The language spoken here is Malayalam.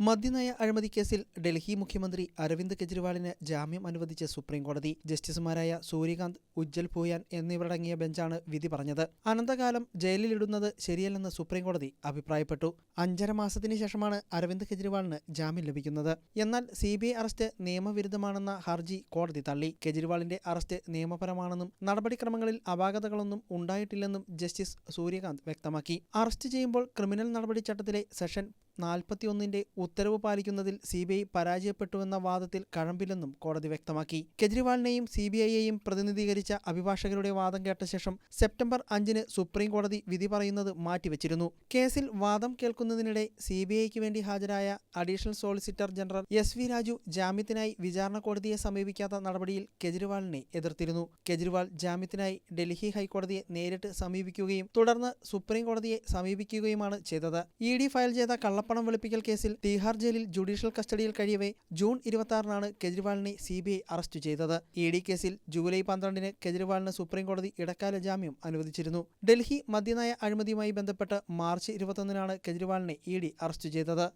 മദ്യനയ അഴിമതി കേസിൽ ഡൽഹി മുഖ്യമന്ത്രി അരവിന്ദ് കെജ്രിവാളിന് ജാമ്യം അനുവദിച്ച സുപ്രീംകോടതി ജസ്റ്റിസുമാരായ സൂര്യകാന്ത് ഉജ്ജൽ ഭൂയാൻ എന്നിവരടങ്ങിയ ബെഞ്ചാണ് വിധി പറഞ്ഞത്. അനന്തകാലം ജയിലിലിടുന്നത് ശരിയല്ലെന്ന് സുപ്രീംകോടതി അഭിപ്രായപ്പെട്ടു. അഞ്ചര മാസത്തിന് ശേഷമാണ് അരവിന്ദ് കെജ്രിവാളിന് ജാമ്യം ലഭിക്കുന്നത്. എന്നാൽ സി അറസ്റ്റ് നിയമവിരുദ്ധമാണെന്ന ഹർജി കോടതി തള്ളി. കെജ്രിവാളിന്റെ അറസ്റ്റ് നിയമപരമാണെന്നും നടപടിക്രമങ്ങളിൽ അപാകതകളൊന്നും ഉണ്ടായിട്ടില്ലെന്നും ജസ്റ്റിസ് സൂര്യകാന്ത് വ്യക്തമാക്കി. അറസ്റ്റ് ചെയ്യുമ്പോൾ ക്രിമിനൽ നടപടിച്ചട്ടത്തിലെ സെഷൻ നാൽപ്പത്തിയൊന്നിന്റെ ഉത്തരവ് പാലിക്കുന്നതിൽ സി ബി ഐ പരാജയപ്പെട്ടുവെന്ന വാദത്തിൽ കഴമ്പില്ലെന്നും കോടതി വ്യക്തമാക്കി. കെജ്രിവാളിനെയും സി ബി ഐയെയും പ്രതിനിധീകരിച്ച അഭിഭാഷകരുടെ വാദം കേട്ട ശേഷം സെപ്റ്റംബർ അഞ്ചിന് സുപ്രീം കോടതി വിധി പറയുന്നത് മാറ്റിവെച്ചിരുന്നു. കേസിൽ വാദം കേൾക്കുന്നതിനിടെ സി ബി ഐക്ക് വേണ്ടി ഹാജരായ additional solicitor general S V Raju ജാമ്യത്തിനായി വിചാരണ കോടതിയെ സമീപിക്കാത്ത നടപടിയിൽ കെജ്രിവാളിനെ എതിർത്തിരുന്നു. കെജ്രിവാൾ ജാമ്യത്തിനായി ഡൽഹി ഹൈക്കോടതിയെ നേരിട്ട് സമീപിക്കുകയും തുടർന്ന് സുപ്രീം കോടതിയെ സമീപിക്കുകയുമാണ് ചെയ്തത്. ഇ ഡി ഫയൽ ചെയ്ത കള്ളപ്പണം വെളുപ്പിക്കൽ കേസിൽ തീഹാർ ജയിലിൽ ജുഡീഷ്യൽ കസ്റ്റഡിയിൽ കഴിയവേ ജൂൺ ഇരുപത്തിയാറിനാണ് കെജ്രിവാളിനെ സി ബി ഐ അറസ്റ്റ് ചെയ്തത്. ഇ ഡി കേസിൽ ജൂലൈ പന്ത്രണ്ടിന് കെജ്രിവാളിന് സുപ്രീംകോടതി ഇടക്കാല ജാമ്യം അനുവദിച്ചിരുന്നു. ഡൽഹി മദ്യനയ അഴിമതിയുമായി ബന്ധപ്പെട്ട് മാർച്ച് ഇരുപത്തൊന്നിനാണ് കെജ്രിവാളിനെ ഇ ഡി അറസ്റ്റ് ചെയ്തത്.